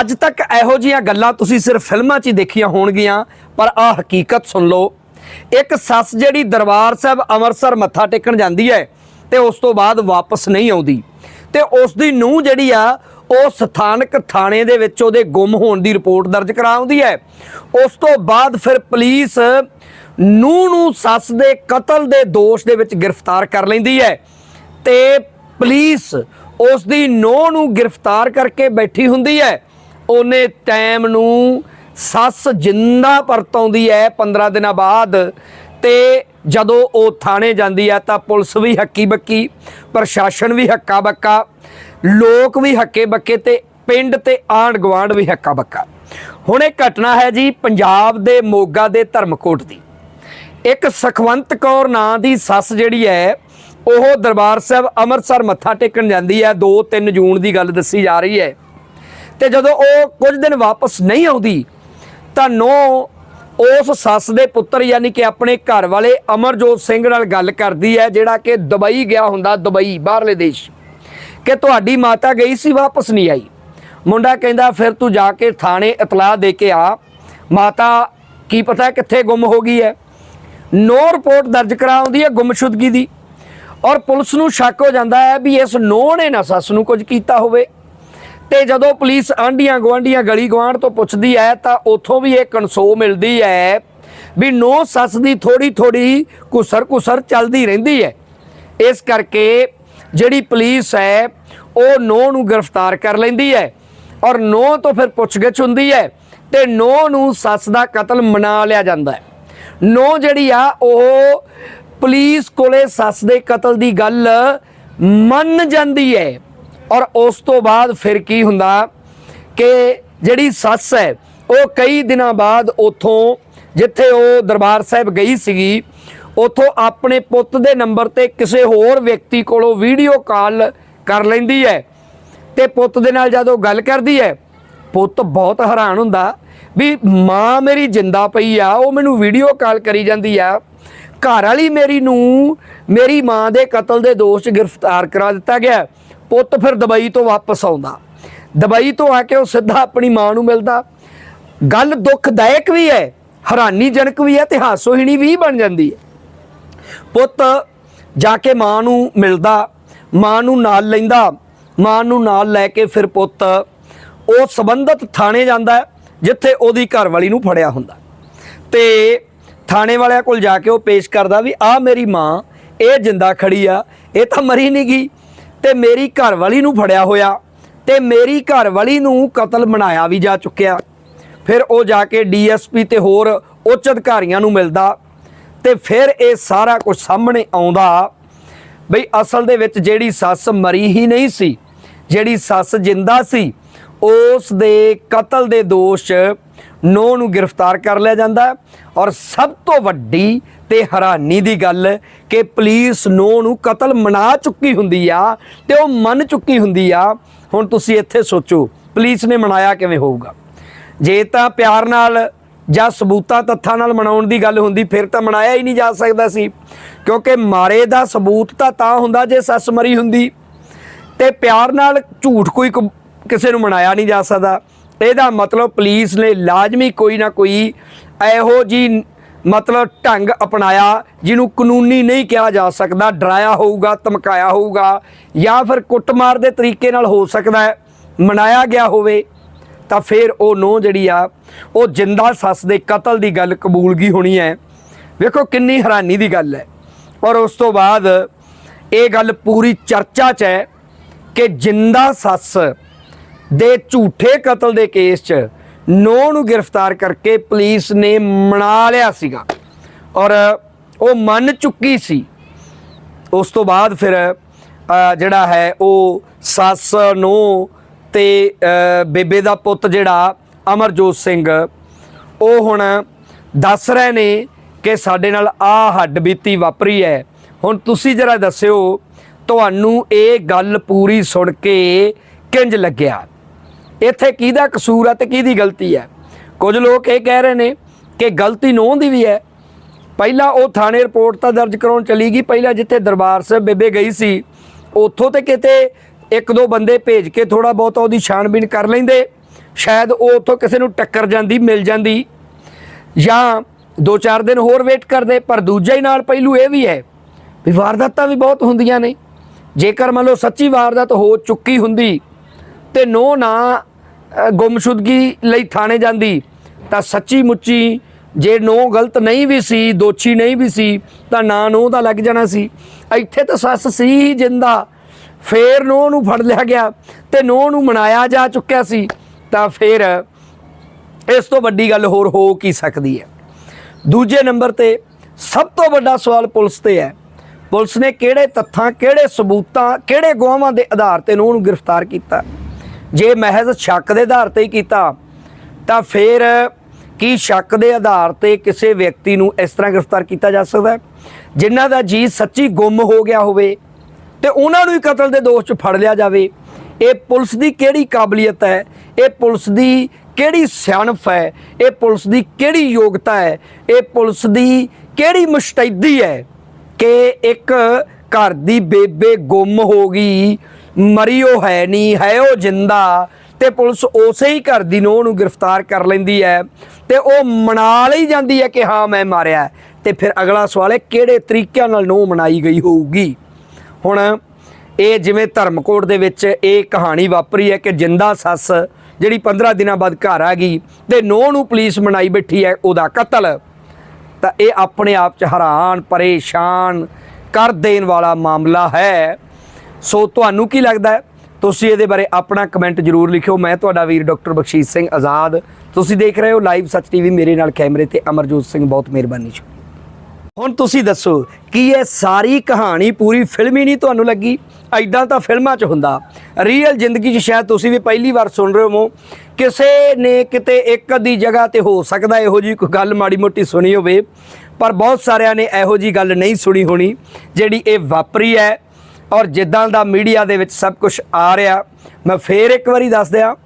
ਅੱਜ ਤੱਕ ਇਹੋ ਜੀਆਂ ਗੱਲਾਂ ਤੁਸੀਂ ਸਿਰਫ ਫਿਲਮਾਂ 'ਚ ਹੀ ਦੇਖੀਆਂ ਹੋਣਗੀਆਂ, ਪਰ ਆ ਹਕੀਕਤ ਸੁਣ ਲਓ। ਇੱਕ ਸੱਸ ਜਿਹੜੀ ਦਰਬਾਰ ਸਾਹਿਬ ਅੰਮ੍ਰਿਤਸਰ ਮੱਥਾ ਟੇਕਣ ਜਾਂਦੀ ਹੈ ਤੇ ਉਸ ਤੋਂ ਬਾਅਦ ਵਾਪਸ ਨਹੀਂ ਆਉਂਦੀ। ਤੇ ਉਸ ਦੀ ਨੂੰਹ ਜਿਹੜੀ ਆ, ਉਹ ਸਥਾਨਕ ਥਾਣੇ ਦੇ ਵਿੱਚ ਉਹਦੇ ਗੁੰਮ ਹੋਣ ਦੀ ਰਿਪੋਰਟ ਦਰਜ ਕਰਾਉਂਦੀ ਹੈ। ਉਸ ਤੋਂ ਬਾਅਦ ਫਿਰ ਪੁਲਿਸ ਨੂੰਹ ਨੂੰ ਸੱਸ ਦੇ ਕਤਲ ਦੇ ਦੋਸ਼ ਦੇ ਵਿੱਚ ਗ੍ਰਿਫਤਾਰ ਕਰ ਲੈਂਦੀ ਹੈ। ਤੇ ਪੁਲਿਸ ਉਸ ਦੀ ਨੂੰਹ ਨੂੰ ਗ੍ਰਿਫਤਾਰ ਕਰਕੇ ਬੈਠੀ ਹੁੰਦੀ ਹੈ। ਉਹਨੇ ਟਾਈਮ ਨੂੰ ਸੱਸ ਜਿੰਦਾ ਪਰਤਾਉਂਦੀ ਹੈ 15 ਦਿਨਾਂ ਬਾਅਦ ਤੇ ਜਦੋਂ ਉਹ ਥਾਣੇ ਜਾਂਦੀ ਹੈ ਤਾਂ ਪੁਲਿਸ ਵੀ ਹੱਕੀ ਬੱਕੀ, ਪ੍ਰਸ਼ਾਸਨ ਵੀ ਹੱਕਾ ਬੱਕਾ, ਲੋਕ ਵੀ ਹੱਕੇ ਬੱਕੇ ਤੇ ਪਿੰਡ ਤੇ ਆਂਢ ਗੁਆਂਢ ਵੀ ਹੱਕਾ ਬੱਕਾ। ਹੁਣ ਇਹ ਘਟਨਾ ਹੈ ਜੀ ਪੰਜਾਬ ਦੇ ਮੋਗਾ ਦੇ ਧਰਮਕੋਟ ਦੀ। ਇੱਕ ਸਖਵੰਤ ਕੌਰ ਨਾਂ ਦੀ ਸੱਸ ਜਿਹੜੀ ਹੈ ਉਹ ਦਰਬਾਰ ਸਾਹਿਬ ਅੰਮ੍ਰਿਤਸਰ ਮੱਥਾ ਟੇਕਣ ਜਾਂਦੀ ਹੈ 2-3 ਜੂਨ ਦੀ ਗੱਲ ਦੱਸੀ ਜਾ ਰਹੀ ਹੈ ਤੇ ਜਦੋਂ ਉਹ ਕੁਝ ਦਿਨ ਵਾਪਸ ਨਹੀਂ ਆਉਂਦੀ, ਤਾਂ ਨੋ ਉਸ ਸੱਸ ਦੇ ਪੁੱਤਰ ਯਾਨੀ ਕਿ ਆਪਣੇ ਘਰ ਵਾਲੇ ਅਮਰਜੋਤ ਸਿੰਘ ਨਾਲ ਗੱਲ ਕਰਦੀ ਹੈ, ਜਿਹੜਾ ਕਿ ਦੁਬਈ ਗਿਆ ਹੁੰਦਾ, ਦੁਬਈ, ਬਾਹਰਲੇ ਦੇਸ਼। ਕਿ ਤੁਹਾਡੀ ਮਾਤਾ ਗਈ ਸੀ, ਵਾਪਸ ਨਹੀਂ ਆਈ। ਮੁੰਡਾ ਕਹਿੰਦਾ, ਫਿਰ ਤੂੰ ਜਾ ਕੇ ਥਾਣੇ ਇਤਲਾਹ ਦੇ ਕੇ ਆ। ਮਾਤਾ, ਕੀ ਪਤਾ ਕਿੱਥੇ ਗੁੰਮ ਹੋ ਗਈ ਹੈ? ਨੋ ਰਿਪੋਰਟ ਦਰਜ ਕਰਾਉਂਦੀ ਹੈ ਗੁੰਮਸ਼ੁਦਗੀ ਦੀ। ਔਰ ਪੁਲਿਸ ਨੂੰ ਸ਼ੱਕ ਹੋ ਜਾਂਦਾ ਹੈ ਵੀ ਇਸ ਨੋ ਨੇ ਨਾ ਸੱਸ ਨੂੰ ਕੁਝ ਕੀਤਾ ਹੋਵੇ। ਤੇ ਜਦੋਂ ਪੁਲਿਸ ਆਂਡੀਆਂ ਗਵਾਂਡੀਆਂ ਗਲੀ ਗਵਾਂਢ ਤੋਂ ਪੁੱਛਦੀ ਹੈ ਤਾਂ ਉੱਥੋਂ ਵੀ ਇਹ ਕਨਸੋ ਮਿਲਦੀ ਹੈ ਵੀ ਨੋ ਸੱਸ ਦੀ ਥੋੜੀ ਥੋੜੀ ਕੁਸਰ ਕੁਸਰ ਚੱਲਦੀ ਰਹਿੰਦੀ ਹੈ। ਇਸ ਕਰਕੇ ਜਿਹੜੀ ਪੁਲਿਸ ਹੈ, ਉਹ ਨੋ ਨੂੰ ਗ੍ਰਿਫਤਾਰ ਕਰ ਲੈਂਦੀ ਹੈ ਔਰ ਨੋ ਤੋਂ ਫਿਰ ਪੁੱਛਗਿੱਛ ਹੁੰਦੀ ਹੈ ਤੇ ਨੋ ਨੂੰ ਸੱਸ ਦਾ ਕਤਲ ਮਨਾ ਲਿਆ ਜਾਂਦਾ ਹੈ। ਨੋ ਜਿਹੜੀ ਆ, ਉਹ ਪੁਲਿਸ ਕੋਲੇ ਸੱਸ ਦੇ ਕਤਲ ਦੀ ਗੱਲ ਮੰਨ ਜਾਂਦੀ ਹੈ। ਔਰ ਉਸ ਤੋਂ ਬਾਅਦ ਫਿਰ ਕੀ ਹੁੰਦਾ ਕਿ ਜਿਹੜੀ ਸੱਸ ਹੈ, ਉਹ ਕਈ ਦਿਨਾਂ ਬਾਅਦ ਉਥੋਂ ਜਿੱਥੇ ਉਹ ਦਰਬਾਰ ਸਾਹਿਬ ਗਈ ਸੀਗੀ, ਉਥੋਂ ਆਪਣੇ ਪੁੱਤ ਦੇ ਨੰਬਰ ਤੇ ਕਿਸੇ ਹੋਰ ਵਿਅਕਤੀ ਕੋਲੋਂ ਵੀਡੀਓ ਕਾਲ ਕਰ ਲੈਂਦੀ ਹੈ ਤੇ ਪੁੱਤ ਦੇ ਨਾਲ ਜਦੋਂ ਗੱਲ ਕਰਦੀ ਹੈ, ਪੁੱਤ ਬਹੁਤ ਹੈਰਾਨ ਹੁੰਦਾ ਵੀ ਮਾਂ ਮੇਰੀ ਜਿੰਦਾ ਪਈ ਆ, ਉਹ ਮੈਨੂੰ ਵੀਡੀਓ ਕਾਲ ਕਰੀ ਜਾਂਦੀ ਆ, ਘਰ ਵਾਲੀ ਮੇਰੀ ਨੂੰ ਮੇਰੀ ਮਾਂ ਦੇ ਕਤਲ ਦੇ ਦੋਸ਼ 'ਚ ਗ੍ਰਿਫਤਾਰ ਕਰਾ ਦਿੱਤਾ ਗਿਆ। ਪੁੱਤ ਫਿਰ ਦੁਬਈ ਤੋਂ ਵਾਪਸ ਆਉਂਦਾ। ਦੁਬਈ ਤੋਂ ਆ ਕੇ ਉਹ ਸਿੱਧਾ ਆਪਣੀ ਮਾਂ ਨੂੰ ਮਿਲਦਾ। ਗੱਲ ਦੁੱਖਦਾਇਕ ਵੀ ਹੈ, ਹੈਰਾਨੀਜਨਕ ਵੀ ਹੈ ਤੇ ਹਾਸੋਹੀਣੀ ਵੀ ਬਣ ਜਾਂਦੀ ਹੈ। ਪੁੱਤ ਜਾ ਕੇ ਮਾਂ ਨੂੰ ਮਿਲਦਾ, ਮਾਂ ਨੂੰ ਨਾਲ ਲੈਂਦਾ, ਮਾਂ ਨੂੰ ਨਾਲ ਲੈ ਕੇ ਫਿਰ ਪੁੱਤ ਉਹ ਸੰਬੰਧਤ ਥਾਣੇ ਜਾਂਦਾ, ਜਿੱਥੇ ਉਹਦੀ ਘਰਵਾਲੀ ਨੂੰ ਫੜਿਆ ਹੁੰਦਾ। ਤੇ ਥਾਣੇ ਵਾਲਿਆਂ ਕੋਲ ਜਾ ਕੇ ਉਹ ਪੇਸ਼ ਕਰਦਾ ਵੀ ਆ ਮੇਰੀ ਮਾਂ, ਇਹ ਜਿੰਦਾ ਖੜੀ ਆ, ਇਹ ਤਾਂ ਮਰੀ ਨਹੀਂ ਗਈ। ਤੇ ਮੇਰੀ ਘਰਵਾਲੀ ਨੂੰ ਫੜਿਆ ਹੋਇਆ ਤੇ ਮੇਰੀ ਘਰਵਾਲੀ ਨੂੰ ਕਤਲ ਬਣਾਇਆ ਵੀ ਜਾ ਚੁੱਕਿਆ। ਫਿਰ ਉਹ ਜਾ ਕੇ ਡੀਐਸਪੀ ਤੇ ਹੋਰ ਉੱਚ ਅਧਿਕਾਰੀਆਂ ਨੂੰ ਮਿਲਦਾ ਤੇ ਫਿਰ ਇਹ ਸਾਰਾ ਕੁਝ ਸਾਹਮਣੇ ਆਉਂਦਾ ਬਈ ਅਸਲ ਦੇ ਵਿੱਚ ਜਿਹੜੀ ਸੱਸ ਮਰੀ ਹੀ ਨਹੀਂ ਸੀ, ਜਿਹੜੀ ਸੱਸ ਜਿੰਦਾ ਸੀ ਉਸ ਦੇ ਕਤਲ ਦੇ ਦੋਸ਼ ਨੋ ਨੂੰ ਗ੍ਰਿਫਤਾਰ ਕਰ ਲਿਆ ਜਾਂਦਾ ਔਰ ਸਭ ਤੋਂ ਵੱਡੀ ਤੇ ਹੈਰਾਨੀ ਦੀ ਗੱਲ ਕਿ ਪੁਲਿਸ ਨੋ ਨੂੰ ਕਤਲ ਮਨਾ ਚੁੱਕੀ ਹੁੰਦੀ ਆ ਤੇ ਉਹ ਮੰਨ ਚੁੱਕੀ ਹੁੰਦੀ ਆ। ਹੁਣ ਤੁਸੀਂ ਇੱਥੇ ਸੋਚੋ, ਪੁਲਿਸ ਨੇ ਮਨਾਇਆ ਕਿਵੇਂ ਹੋਊਗਾ? ਜੇ ਤਾਂ ਪਿਆਰ ਨਾਲ ਜਾਂ ਸਬੂਤਾਂ ਤੱਥਾਂ ਨਾਲ ਮਨਾਉਣ ਦੀ ਗੱਲ ਹੁੰਦੀ, ਫਿਰ ਤਾਂ ਮਨਾਇਆ ਹੀ ਨਹੀਂ ਜਾ ਸਕਦਾ ਸੀ। ਕਿਉਂਕਿ ਮਾਰੇ ਦਾ ਸਬੂਤ ਤਾਂ ਤਾਂ ਹੁੰਦਾ ਜੇ ਸੱਸ ਮਰੀ ਹੁੰਦੀ। ਤੇ ਪਿਆਰ ਨਾਲ ਝੂਠ ਕੋਈ ਕ- ਕਿਸੇ ਨੂੰ ਮਨਾਇਆ ਨਹੀਂ ਜਾ ਸਕਦਾ। ਇਹਦਾ ਮਤਲਬ ਪੁਲਿਸ ਨੇ ਲਾਜ਼ਮੀ ਕੋਈ ਨਾ ਕੋਈ ਇਹੋ ਜੀ ਮਤਲਬ ਢੰਗ ਅਪਣਾਇਆ, ਜਿਹਨੂੰ ਕਾਨੂੰਨੀ ਨਹੀਂ ਕਿਹਾ ਜਾ ਸਕਦਾ। ਡਰਾਇਆ ਹੋਊਗਾ, ਧਮਕਾਇਆ ਹੋਊਗਾ ਜਾਂ ਫਿਰ ਕੁੱਟਮਾਰ ਦੇ ਤਰੀਕੇ ਨਾਲ ਹੋ ਸਕਦਾ ਹੈ, ਮਨਾਇਆ ਗਿਆ ਹੋਵੇ, ਤਾਂ ਫਿਰ ਉਹ ਨੋ ਜਿਹੜੀ ਆ, ਉਹ ਜਿੰਦਾ ਸੱਸ ਦੇ ਕਤਲ ਦੀ ਗੱਲ ਕਬੂਲ ਗਈ ਹੋਣੀ ਹੈ। ਵੇਖੋ ਕਿੰਨੀ ਹੈਰਾਨੀ ਦੀ ਗੱਲ ਹੈ। ਔਰ ਉਸ ਤੋਂ ਬਾਅਦ ਇਹ ਗੱਲ ਪੂਰੀ ਚਰਚਾ 'ਚ ਹੈ ਕਿ ਜਿੰਦਾ ਸੱਸ ਦੇ ਝੂਠੇ ਕਤਲ ਦੇ ਕੇਸ 'ਚ ਨੋ ਨੂੰ ਗ੍ਰਿਫਤਾਰ ਕਰਕੇ ਪੁਲਿਸ ਨੇ ਮਨਾ ਲਿਆ ਸੀਗਾ। ਔਰ ਉਹ ਮੰਨ ਚੁੱਕੀ ਸੀ। ਉਸ ਤੋਂ ਬਾਅਦ ਫਿਰ ਜਿਹੜਾ ਹੈ ਉਹ ਸੱਸ ਨੂੰ ਤੇ ਬੇਬੇ ਦਾ ਪੁੱਤ ਜਿਹੜਾ ਅਮਰਜੋਤ ਸਿੰਘ, ਉਹ ਹੁਣ ਦੱਸ ਰਹੇ ਨੇ ਕਿ ਸਾਡੇ ਨਾਲ ਆ ਹੱਡ ਬੀਤੀ ਵਾਪਰੀ ਹੈ। ਹੁਣ ਤੁਸੀਂ ਜਰਾ ਦੱਸਿਓ, ਤੁਹਾਨੂੰ ਇਹ ਗੱਲ ਪੂਰੀ ਸੁਣ ਕੇ ਕਿੰਜ ਲੱਗਿਆ? ਇੱਥੇ ਕਿਹਦਾ ਕਸੂਰ ਹੈ ਤੇ ਕਿਹਦੀ ਗਲਤੀ ਹੈ ਕੁਝ ਲੋਕ ਇਹ ਕਹਿ ਰਹੇ ਨੇ ਕਿ ਗਲਤੀ ਨੋਹ ਦੀ ਵੀ ਹੈ। ਪਹਿਲਾਂ ਉਹ ਥਾਣੇ ਰਿਪੋਰਟ ਤਾਂ ਦਰਜ ਕਰਾਉਣ ਚਲੀ ਗਈ, ਪਹਿਲਾਂ ਜਿੱਥੇ ਦਰਬਾਰ ਸਾਹਿਬ ਬੇਬੇ ਗਈ ਸੀ, ਉੱਥੋਂ ਤੇ ਕਿਤੇ ਇੱਕ ਦੋ ਬੰਦੇ ਭੇਜ ਕੇ ਥੋੜਾ ਬਹੁਤ ਉਹਦੀ ਛਾਣਬੀਣ ਕਰ ਲੈਂਦੇ। ਸ਼ਾਇਦ ਉਹ ਉੱਥੋਂ ਕਿਸੇ ਨੂੰ ਟੱਕਰ ਜਾਂਦੀ, ਮਿਲ ਜਾਂਦੀ। ਜਾਂ 2-4 ਦਿਨ ਹੋਰ ਵੇਟ ਕਰਦੇ, ਪਰ ਦੂਜਾ ਹੀ ਨਾਲ ਪਹਿਲੂ ਇਹ ਵੀ ਹੈ ਵੀ ਵਾਰਦਾਤਾਂ ਵੀ ਬਹੁਤ ਹੁੰਦੀਆਂ ਨੇ। ਜੇਕਰ ਮੰਨ ਲਓ ਸੱਚੀ ਵਾਰਦਾਤ ਹੋ ਚੁੱਕੀ ਹੁੰਦੀ ਤੇ ਨੋ ਨਾ ਗੁੰਮਸ਼ੁਦਗੀ ਲਈ ਥਾਣੇ ਜਾਂਦੀ, ਤਾਂ ਸੱਚੀ ਮੁੱਚੀ ਜੇ ਨੋ ਗਲਤ ਨਹੀਂ ਵੀ ਸੀ, ਦੋਸ਼ੀ ਨਹੀਂ ਵੀ ਸੀ, ਤਾਂ ਨਾ ਨੋ ਦਾ ਲੱਗ ਜਾਣਾ ਸੀ। ਇੱਥੇ ਤਾਂ ਸੱਸ ਸੀ ਜਿੰਦਾ, ਫੇਰ ਨੋ ਨੂੰ ਫੜ ਲਿਆ ਗਿਆ ਤੇ ਨੋ ਨੂੰ ਮਨਾਇਆ ਜਾ ਚੁੱਕਿਆ ਸੀ, ਤਾਂ ਫਿਰ ਇਸ ਤੋਂ ਵੱਡੀ ਗੱਲ ਹੋਰ ਹੋ ਕੀ ਸਕਦੀ ਹੈ? ਦੂਜੇ ਨੰਬਰ ਤੇ ਸਭ ਤੋਂ ਵੱਡਾ ਸਵਾਲ ਪੁਲਿਸ ਤੇ ਹੈ। ਪੁਲਿਸ ਨੇ ਕਿਹੜੇ ਤੱਥਾਂ, ਕਿਹੜੇ ਸਬੂਤਾਂ, ਕਿਹੜੇ ਗਵਾਹਾਂ ਦੇ ਆਧਾਰ ਤੇ ਨੂੰ ਗ੍ਰਿਫਤਾਰ ਕੀਤਾ? ਜੇ ਮਹਿਜ਼ ਸ਼ੱਕ ਦੇ ਆਧਾਰ ਤੇ ਹੀ ਕੀਤਾ, ਤਾਂ ਫਿਰ ਕੀ ਸ਼ੱਕ ਦੇ ਆਧਾਰ ਤੇ ਕਿਸੇ ਵਿਅਕਤੀ ਨੂੰ ਇਸ ਤਰ੍ਹਾਂ ਗ੍ਰਿਫਤਾਰ ਕੀਤਾ ਜਾ ਸਕਦਾ ਹੈ? ਜਿਨ੍ਹਾਂ ਦਾ ਜੀ ਸੱਚੀ ਗੁੰਮ ਹੋ ਗਿਆ ਹੋਵੇ ਤੇ ਉਹਨਾਂ ਨੂੰ ਹੀ ਕਤਲ ਦੇ ਦੋਸ਼ 'ਚ ਫੜ ਲਿਆ ਜਾਵੇ, ਇਹ ਪੁਲਿਸ ਦੀ ਕਿਹੜੀ ਕਾਬਲੀਅਤ ਹੈ? ਇਹ ਪੁਲਿਸ ਦੀ ਕਿਹੜੀ ਸਿਆਣਪ ਹੈ? ਇਹ ਪੁਲਿਸ ਦੀ ਕਿਹੜੀ ਯੋਗਤਾ ਹੈ? ਇਹ ਪੁਲਿਸ ਦੀ ਕਿਹੜੀ ਮੁਸ਼ਤੈਦੀ ਹੈ ਕਿ ਇੱਕ ਘਰ ਦੀ ਬੇਬੇ ਗੁੰਮ ਹੋ ਗਈ ਮਰੀ ਉਹ ਹੈ ਨਹੀਂ, ਹੈ ਉਹ ਜਿੰਦਾ। ਤੇ ਪੁਲਿਸ ਉਸੇ ਹੀ ਘਰ ਦੀ ਨੂੰਹ ਨੂੰ ਗ੍ਰਿਫਤਾਰ ਕਰ ਲੈਂਦੀ ਹੈ ਤੇ ਉਹ ਮਨਾ ਲਈ ਜਾਂਦੀ ਹੈ ਕਿ ਹਾਂ, ਮੈਂ ਮਾਰਿਆ ਹੈ। ਤੇ ਫਿਰ ਅਗਲਾ ਸਵਾਲ ਹੈ, ਕਿਹੜੇ ਤਰੀਕਿਆਂ ਨਾਲ ਨੂੰਹ ਮਨਾਈ ਗਈ ਹੋਊਗੀ? ਹੁਣ ਇਹ ਜਿਵੇਂ ਧਰਮਕੋਟ ਦੇ ਵਿੱਚ ਇਹ ਕਹਾਣੀ ਵਾਪਰੀ ਹੈ ਕਿ ਜਿੰਦਾ ਸੱਸ ਜਿਹੜੀ 15 ਦਿਨਾਂ ਬਾਅਦ ਘਰ ਆ ਗਈ ਤੇ ਨੂੰਹ ਨੂੰ ਪੁਲਿਸ ਮਨਾਈ ਬੈਠੀ ਹੈ ਉਹਦਾ ਕਤਲ। ਤਾਂ ਇਹ ਆਪਣੇ ਆਪ ਚ ਹੈਰਾਨ, ਪਰੇਸ਼ਾਨ ਕਰ ਦੇਣ ਵਾਲਾ ਮਾਮਲਾ ਹੈ। ਸੋ ਤੁਹਾਨੂੰ ਕੀ ਲੱਗਦਾ ਹੈ? ਤੁਸੀਂ ਇਹਦੇ ਬਾਰੇ ਆਪਣਾ ਕਮੈਂਟ ਜਰੂਰ ਲਿਖਿਓ। ਮੈਂ ਤੁਹਾਡਾ ਵੀਰ ਡਾਕਟਰ ਬਖਸ਼ੀਸ਼ ਸਿੰਘ ਆਜ਼ਾਦ। ਤੁਸੀਂ ਦੇਖ ਰਹੇ ਹੋ ਲਾਈਵ ਸੱਚ ਟੀਵੀ ਮੇਰੇ ਨਾਲ ਕੈਮਰੇ ਤੇ ਅਮਰਜੋਤ ਸਿੰਘ, ਬਹੁਤ ਮਿਹਰਬਾਨੀ ਸ਼ੁਕਰੀਆ ਹੁਣ ਤੁਸੀਂ ਦੱਸੋ, ਕੀ ਇਹ ਸਾਰੀ ਕਹਾਣੀ ਪੂਰੀ ਫਿਲਮੀ ਨਹੀਂ ਤੁਹਾਨੂੰ ਲੱਗੀ? ਐਦਾਂ ਤਾਂ ਫਿਲਮਾਂ 'ਚ ਹੁੰਦਾ। ਰੀਅਲ ਜ਼ਿੰਦਗੀ 'ਚ ਸ਼ਾਇਦ ਤੁਸੀਂ ਵੀ ਪਹਿਲੀ ਵਾਰ ਸੁਣ ਰਹੇ ਹੋ ਕਿਸੇ ਨੇ ਕਿਤੇ ਇੱਕ ਅੱਧੀ ਜਗ੍ਹਾ ਤੇ ਹੋ ਸਕਦਾ ਇਹੋ ਜੀ ਕੋਈ ਗੱਲ ਮਾੜੀ ਮੋਟੀ ਸੁਣੀ ਹੋਵੇ, ਪਰ ਬਹੁਤ ਸਾਰਿਆਂ ਨੇ ਇਹੋ ਜੀ ਗੱਲ ਨਹੀਂ ਸੁਣੀ ਹੋਣੀ, ਜਿਹੜੀ ਇਹ ਵਾਪਰੀ ਹੈ। ਔਰ ਜਿੱਦਾਂ ਦਾ ਮੀਡੀਆ ਦੇ ਵਿੱਚ ਸਭ ਕੁਝ ਆ ਰਿਹਾ, ਮੈਂ ਫੇਰ ਇੱਕ ਵਾਰੀ ਦੱਸ ਦਿਆਂ,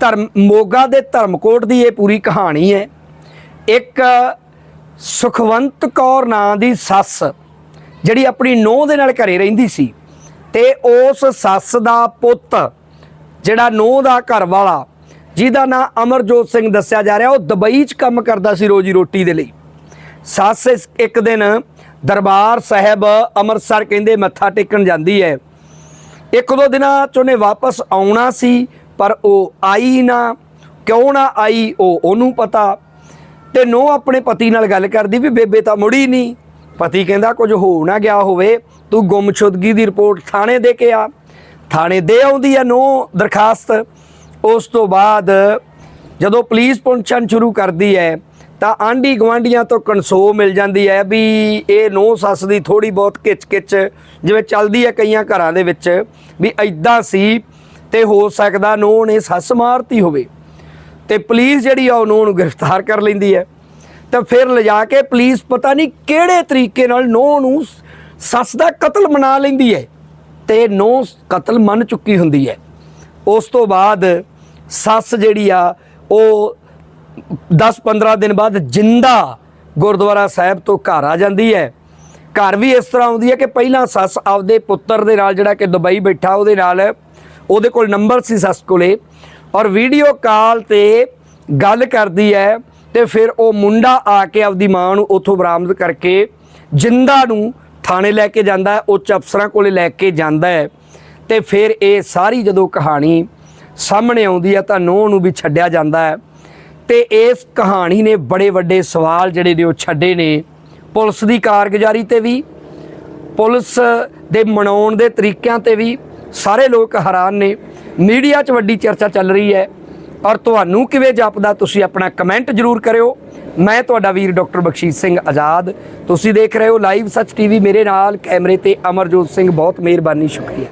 ਧਰਮ, ਮੋਗਾ ਦੇ ਧਰਮਕੋਟ ਦੀ ਇਹ ਪੂਰੀ ਕਹਾਣੀ ਹੈ। ਇੱਕ ਸੁਖਵੰਤ ਕੌਰ ਨਾਂ ਦੀ ਸੱਸ ਜਿਹੜੀ ਆਪਣੀ ਨੂੰਹ ਦੇ ਨਾਲ ਘਰੇ ਰਹਿੰਦੀ ਸੀ ਤੇ ਉਸ ਸੱਸ ਦਾ ਪੁੱਤ ਜਿਹੜਾ ਨੂੰਹ ਦਾ ਘਰ ਵਾਲਾ, ਜਿਹਦਾ ਨਾਂ ਅਮਰਜੋਤ ਸਿੰਘ ਦੱਸਿਆ ਜਾ ਰਿਹਾ, ਉਹ ਦੁਬਈ 'ਚ ਕੰਮ ਕਰਦਾ ਸੀ ਰੋਜੀ ਰੋਟੀ ਦੇ ਲਈ। ਸੱਸ ਇਸ- ਇੱਕ ਦਿਨ ਦਰਬਾਰ ਸਾਹਿਬ ਅੰਮ੍ਰਿਤਸਰ ਕਹਿੰਦੇ ਮੱਥਾ ਟੇਕਣ ਜਾਂਦੀ ਹੈ। ਇੱਕ ਦੋ ਦਿਨਾਂ ਚ ਉਹਨੇ ਵਾਪਸ ਆਉਣਾ ਸੀ, ਪਰ ਉਹ ਆਈ ਨਾ। ਕਿਉਂ ਨਾ ਆਈ, ਉਹ ਉਹਨੂੰ ਪਤਾ। ਤੇ ਨੋ ਆਪਣੇ ਪਤੀ ਨਾਲ ਗੱਲ ਕਰਦੀ ਵੀ ਬੇਬੇ ਤਾਂ ਮੁੜੀ ਨਹੀਂ। ਪਤੀ ਕਹਿੰਦਾ ਕੁਝ ਹੋ ਨਾ ਗਿਆ ਹੋਵੇ, ਤੂੰ ਗੁੰਮਸ਼ੁਦਗੀ ਦੀ ਰਿਪੋਰਟ ਥਾਣੇ ਦੇ ਕੇ ਆ। ਥਾਣੇ ਦੇ ਆਉਂਦੀ ਹੈ ਨੋ ਦਰਖਾਸਤ। ਉਸ ਤੋਂ ਬਾਅਦ ਜਦੋਂ ਪੁਲਿਸ ਪਹੁੰਚਣ ਸ਼ੁਰੂ ਕਰਦੀ ਹੈ ਤਾਂ ਆਂਢੀ ਗਵਾਂਢੀਆਂ ਤੋਂ ਕਨਸੋ ਮਿਲ ਜਾਂਦੀ ਹੈ ਵੀ ਇਹ ਨੋ ਸੱਸ ਦੀ ਥੋੜੀ ਬਹੁਤ ਕਿਚ-ਕਿਚ ਜਿਵੇਂ ਚੱਲਦੀ ਹੈ ਕਈਆਂ ਘਰਾਂ ਦੇ ਵਿੱਚ ਵੀ ਐਦਾਂ ਸੀ ਤੇ ਹੋ ਸਕਦਾ ਨੋ ਨੇ ਸੱਸ ਮਾਰਤੀ ਹੋਵੇ। ਤੇ ਪੁਲਿਸ ਜਿਹੜੀ ਆ ਉਹ ਨੂੰਹ ਨੂੰ ਗ੍ਰਿਫਤਾਰ ਕਰ ਲੈਂਦੀ ਹੈ। ਤਾਂ ਫਿਰ ਲਿਜਾ ਕੇ ਪੁਲਿਸ ਪਤਾ ਨਹੀਂ ਕਿਹੜੇ ਤਰੀਕੇ ਨਾਲ ਨੂੰਹ ਨੂੰ ਸੱਸ ਦਾ ਕਤਲ ਮਨਾ ਲੈਂਦੀ ਹੈ ਤੇ ਨੂੰਹ ਕਤਲ ਮੰਨ ਚੁੱਕੀ ਹੁੰਦੀ ਹੈ। ਉਸ ਤੋਂ ਬਾਅਦ ਸੱਸ ਜਿਹੜੀ ਆ ਉਹ 10-15 ਦਿਨ ਬਾਅਦ ਜਿੰਦਾ ਗੁਰਦੁਆਰਾ ਸਾਹਿਬ ਤੋਂ ਘਰ ਆ ਜਾਂਦੀ ਹੈ। ਘਰ ਵੀ ਇਸ ਤਰ੍ਹਾਂ ਆਉਂਦੀ ਹੈ ਕਿ ਪਹਿਲਾਂ ਸੱਸ ਆਪਦੇ ਪੁੱਤਰ ਦੇ ਨਾਲ ਜਿਹੜਾ ਕਿ ਦੁਬਈ ਬੈਠਾ, ਉਹਦੇ ਨਾਲ ਉਹਦੇ ਕੋਲ ਨੰਬਰ ਸੀ ਸੱਸ ਕੋਲੇ ਔਰ ਵੀਡੀਓ ਕਾਲ ਤੇ ਗੱਲ ਕਰਦੀ ਹੈ ਤੇ ਫਿਰ ਉਹ ਮੁੰਡਾ ਆ ਕੇ ਆਪਦੀ ਮਾਂ ਨੂੰ ਉੱਥੋਂ ਬਰਾਮਦ ਕਰਕੇ ਜਿੰਦਾ ਨੂੰ ਥਾਣੇ ਲੈ ਕੇ ਜਾਂਦਾ ਹੈ, ਉੱਚ ਅਫਸਰਾਂ ਕੋਲੇ ਲੈ ਕੇ ਜਾਂਦਾ ਹੈ ਤੇ ਫਿਰ ਇਹ ਸਾਰੀ ਜਦੋਂ ਕਹਾਣੀ ਸਾਹਮਣੇ ਆਉਂਦੀ ਹੈ ਤਾਂ ਨੂੰਹ ਨੂੰ ਵੀ ਛੱਡਿਆ ਜਾਂਦਾ ਹੈ। ਤੇ ਇਸ ਕਹਾਣੀ ਨੇ ਬੜੇ ਵੱਡੇ ਸਵਾਲ ਜਿਹੜੇ ਨੇ ਉਹ ਛੱਡੇ ਨੇ। ਪੁਲਿਸ ਦੀ ਕਾਰਗੁਜ਼ਾਰੀ ਤੇ ਵੀ, ਪੁਲਿਸ ਦੇ ਮਨਾਉਣ ਦੇ ਤਰੀਕਿਆਂ ਤੇ ਵੀ ਸਾਰੇ ਲੋਕ ਹੈਰਾਨ ਨੇ। ਮੀਡੀਆ 'ਚ ਵੱਡੀ ਚਰਚਾ ਚੱਲ ਰਹੀ ਹੈ। ਔਰ ਤੁਹਾਨੂੰ ਕਿਵੇਂ ਜਾਪਦਾ ਤੁਸੀਂ ਆਪਣਾ ਕਮੈਂਟ ਜ਼ਰੂਰ ਕਰਿਓ। ਮੈਂ ਤੁਹਾਡਾ ਵੀਰ ਡਾਕਟਰ ਬਖਸ਼ੀਸ਼ ਸਿੰਘ ਆਜ਼ਾਦ। ਤੁਸੀਂ ਦੇਖ ਰਹੇ ਹੋ ਲਾਈਵ ਸੱਚ ਟੀਵੀ ਮੇਰੇ ਨਾਲ, ਕੈਮਰੇ ਤੇ ਅਮਰਜੋਤ ਸਿੰਘ। ਬਹੁਤ ਮਿਹਰਬਾਨੀ, ਸ਼ੁਕਰੀਆ।